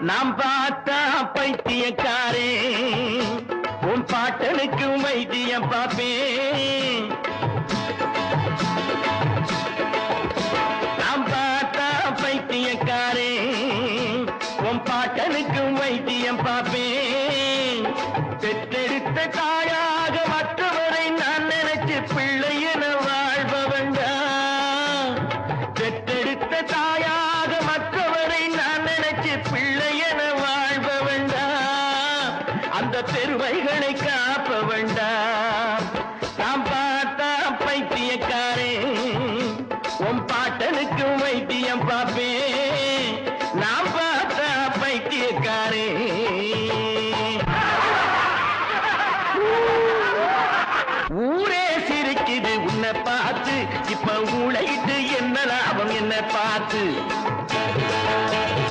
நாம் பார்த்தா பைத்தியக்காரே. உன் பாட்டனுக்கு வைத்தியம் பாப்பே நாம் பார்த்தா பைத்தியக்காரே. உன் பாட்டனுக்கு வைத்தியம் பாப்பே பெற்றெடுத்த தாயாக மற்றவரை நான் நினைச்சு பெற்று பிள்ளை என வாழ்பவண்டா அந்த பெருமைகளை காப்பவண்டா நாம் பார்த்தா பைத்தியக்காரே உன் பாட்டனுக்கு வைத்தியம் பார்ப்பேன். நாம் பார்த்தா பைத்தியக்காரே. ஊரே சிரிக்குது உன்னை பார்த்து இப்ப உழைத்து என்ன லாபம் என்ன பார்த்து.